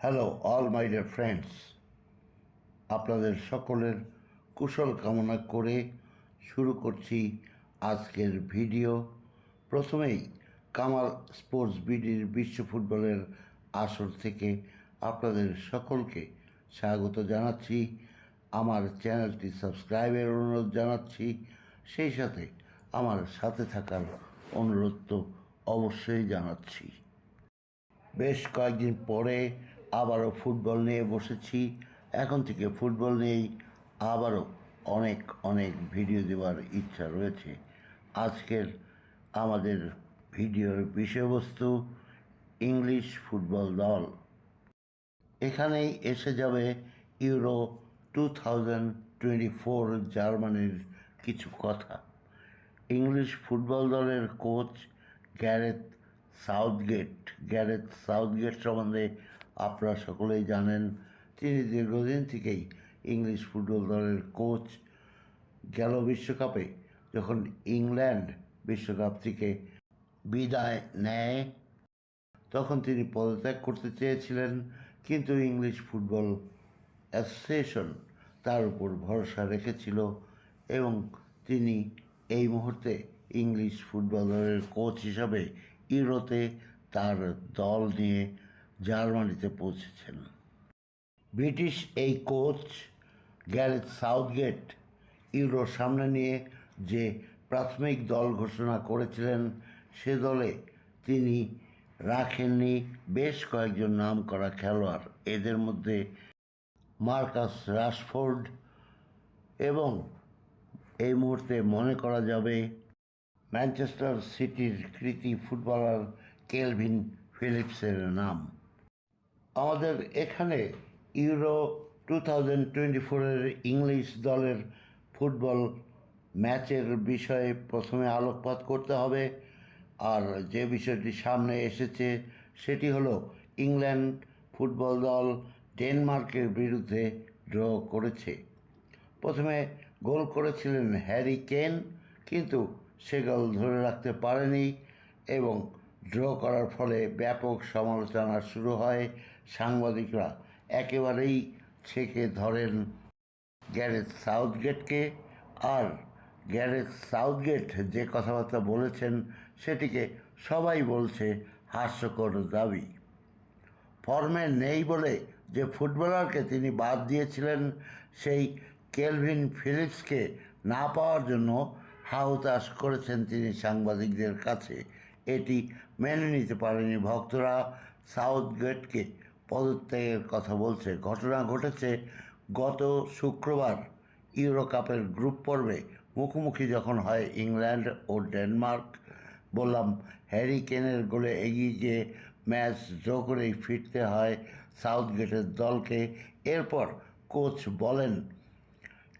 Hello all my dear friends আপনাদের সকলের কুশল কামনা করে শুরু করছি আজকের ভিডিও। প্রথমেই কামাল স্পোর্টস বিডির বিশ্ব ফুটবলের আসর থেকে আপনাদের সকলকে স্বাগত জানাচ্ছি। আমার চ্যানেলটি সাবস্ক্রাইবের অনুরোধ জানাচ্ছি। সেই সাথে আমার সাথে থাকার অনুরোধ তো অবশ্যই জানাচ্ছি। বেশ কয়েকদিন পরে আবারও ফুটবল নিয়ে বসেছি। এখন থেকে ফুটবল নিয়েই আবারও অনেক অনেক ভিডিও দেওয়ার ইচ্ছা রয়েছে। আজকের আমাদের ভিডিওর বিষয়বস্তু, ইংলিশ ফুটবল দল। এখানেই এসে যাবে Euro two thousand twenty four জার্মানির কিছু কথা। ইংলিশ ফুটবল দলের coach Gareth Southgate. Gareth Southgate সম্বন্ধে আপনারা সকলেই জানেন, তিনি দীর্ঘদিন থেকেই ইংলিশ ফুটবল দলের কোচ গেল বিশ্বকাপে, যখন ইংল্যান্ড বিশ্বকাপ থেকে বিদায় নেয়, তখন তিনি পদত্যাগ করতে চেয়েছিলেন, কিন্তু ইংলিশ ফুটবল অ্যাসোসিয়েশন তার উপর ভরসা রেখেছিল এবং তিনি এই মুহূর্তে ইংলিশ ফুটবল দলের কোচ হিসাবে ইউরোতে তার দল নিয়ে জার্মানিতে পৌঁছেছেন। ব্রিটিশ এই কোচ গ্যারেথ সাউথগেট ইউরো সামনে নিয়ে যে প্রাথমিক দল ঘোষণা করেছিলেন, সে দলে তিনি রাখেননি বেশ কয়েকজন নাম করা খেলোয়াড়। এদের মধ্যে মার্কাস রাশফোর্ড এবং এই মুহূর্তে মনে করা যাবে ম্যানচেস্টার সিটির কৃতি ফুটবলার কেলভিন ফিলিপসের নাম। আমাদের এখানে ইউরো টু থাউজেন্ড টোয়েন্টি ফোরের ইংলিশ দলের ফুটবল ম্যাচের বিষয়ে প্রথমে আলোকপাত করতে হবে। আর যে বিষয়টি সামনে এসেছে, সেটি হলো ইংল্যান্ড ফুটবল দল ডেনমার্কের বিরুদ্ধে ড্র করেছে। প্রথমে গোল করেছিলেন হ্যারি কেন কিন্তু সে গোল ধরে রাখতে পারেনি এবং ড্র করার ফলে ব্যাপক সমালোচনা শুরু হয় সাংবাদিকরা। একেবারেই ছেকে ধরেন গ্যারেথ সাউথগেটকে। আর গ্যারেথ সাউথগেট যে কথাবার্তা বলেছেন, সেটিকে সবাই বলছে হাস্যকর দাবি। ফর্মে নেই বলে যে ফুটবলারকে তিনি বাদ দিয়েছিলেন, সেই কেলভিন ফিলিপসকে না পাওয়ার জন্য হাহুতাশ করেছেন তিনি সাংবাদিকদের কাছে। এটি মেনে নিতে পারেনি ভক্তরা। সাউথগেটকে পদত্যাগের কথা বলছে। ঘটনা ঘটেছে গত শুক্রবার। ইউরো কাপের গ্রুপ পর্বে মুখোমুখি যখন হয় ইংল্যান্ড ও ডেনমার্ক, বললাম, হ্যারি কেনের গোলে এগিয়ে গিয়ে ম্যাচ ড্র করেই ফিরতে হয় সাউথগেটের দলকে। এরপর কোচ বলেন,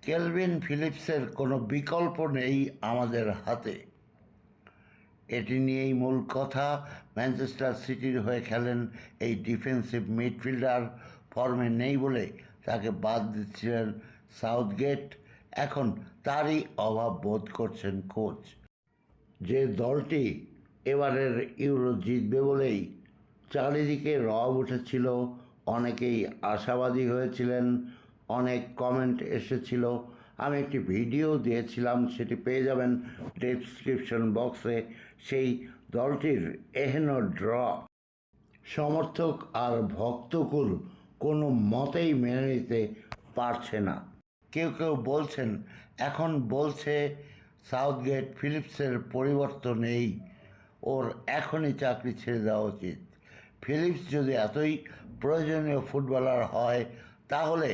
কেলভিন ফিলিপসের কোনো বিকল্প নেই আমাদের হাতে। এটি নিয়েই মূল কথা ম্যানচেস্টার সিটির হয়ে খেলেন এই ডিফেন্সিভ মিডফিল্ডার, ফর্মে নেই বলে তাকে বাদ দিচ্ছিলেন সাউথগেট। এখন তারই অভাব বোধ করছেন কোচ। যে দলটি এবারের ইউরো জিতবে বলেই চারিদিকে রব উঠেছিল, অনেকেই আশাবাদী হয়েছিলেন, অনেক কমেন্ট এসেছিল আমি একটি ভিডিও দিয়েছিলাম, সেটি পেয়ে যাবেন ডেসক্রিপশন বক্সে সেই দলটির এহেন ড্র সমর্থক আর ভক্তকুল কোনো মতেই মেনে নিতে পারছে না। কেউ কেউ বলছেন, এখন বলছে সাউথগেট ফিলিপসের পরিবর্তন নেই ওর এখনই চাকরি ছেড়ে দেওয়া উচিত। ফিলিপস যদি এতই প্রয়োজনীয় ফুটবলার হয়, তাহলে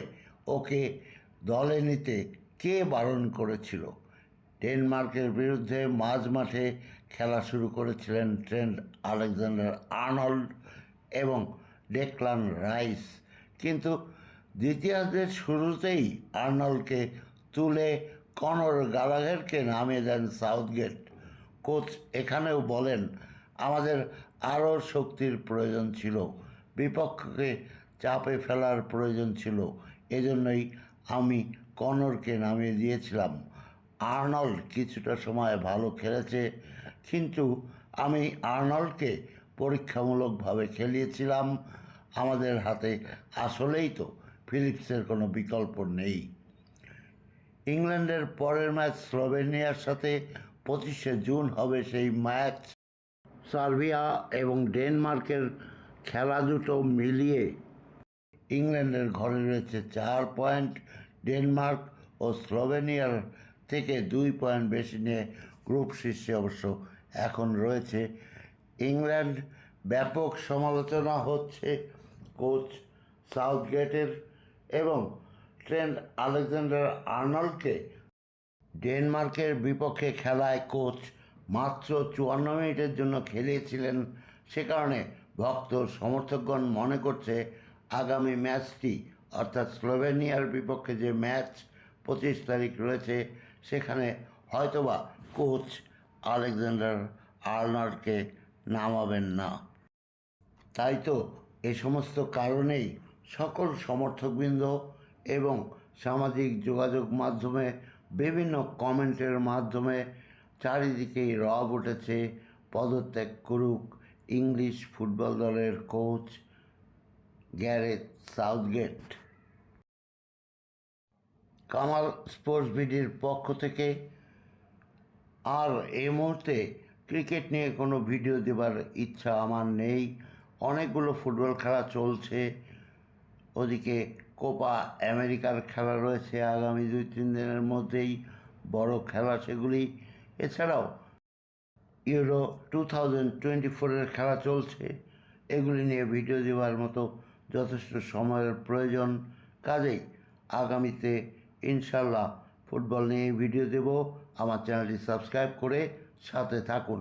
ওকে দলে নিতে কে বারণ করেছিল? ডেনমার্কের বিরুদ্ধে মাঝ মাঠে খেলা শুরু করেছিলেন ট্রেন্ড আলেকজান্ডার আর্নল্ড এবং ডেকলান রাইস। কিন্তু দ্বিতীয়ার্ধের শুরুতেই আর্নল্ডকে তুলে কনর গালাঘেরকে নামিয়ে দেন সাউথগেট। কোচ এখানেও বলেন, আমাদের আরও শক্তির প্রয়োজন ছিল, বিপক্ষকে চাপে ফেলার প্রয়োজন ছিল, এজন্যই আমি কনরকে নামিয়ে দিয়েছিলাম। আর্নল্ড কিছুটা সময় ভালো খেলেছে, কিন্তু আমি আর্নল্ডকে পরীক্ষামূলকভাবে খেলিয়েছিলাম। আমাদের হাতে আসলেই তো ফিলিপসের কোনো বিকল্প নেই। ইংল্যান্ডের পরের ম্যাচ স্লোভেনিয়ার সাথে পঁচিশে জুন হবে সেই ম্যাচ। সার্বিয়া এবং ডেনমার্কের খেলা দুটো মিলিয়ে ইংল্যান্ডের ঘরে রয়েছে চার পয়েন্ট। ডেনমার্ক ও স্লোভেনিয়ার থেকে দুই পয়েন্ট বেশি নিয়ে গ্রুপ শীর্ষে অবশ্য এখন রয়েছে। ইংল্যান্ড ব্যাপক সমালোচনা হচ্ছে কোচ সাউথগেটের এবং ট্রেন্ড আলেকজান্ডার আর্নল্ডকে। ডেনমার্কের বিপক্ষে খেলায় কোচ মাত্র চুয়ান্ন মিনিটের জন্য খেলিয়েছিলেন। সে কারণে ভক্ত সমর্থকগণ মনে করছে আগামী ম্যাচটি অর্থাৎ স্লোভেনিয়ার বিপক্ষে যে ম্যাচ পঁচিশ তারিখ রয়েছে, সেখানে হয়তোবা কোচ আলেকজান্ডার আর্নল্ডকে নামাবেন না। তাই তো এ সমস্ত কারণেই সকল সমর্থকবৃন্দ এবং সামাজিক যোগাযোগ মাধ্যমে, বিভিন্ন কমেন্টের মাধ্যমে চারিদিকেই রব উঠেছে পদত্যাগ করুক ইংলিশ ফুটবল দলের coach Gareth Southgate. Kamal sports বিডির পক্ষ থেকে আর এই মুহূর্তে ক্রিকেট নিয়ে কোনো ভিডিও দেবার ইচ্ছা আমার নেই। অনেকগুলো ফুটবল খেলা চলছে। ওদিকে কোপা আমেরিকার খেলা রয়েছে আগামী দুই তিন দিনের মধ্যেই। বড় খেলা সেগুলি। এছাড়াও ইউরো টু থাউজেন্ড টোয়েন্টি ফোরের খেলা চলছে। এগুলি নিয়ে ভিডিও দেওয়ার মতো যথেষ্ট সময়ের প্রয়োজন। কাজেই আগামীতে ইনশাল্লাহ ফুটবল নিয়ে ভিডিও দেব। আমার চ্যানেলটি সাবস্ক্রাইব করে সাথে থাকুন।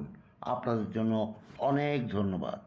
আপনাদের জন্য অনেক ধন্যবাদ।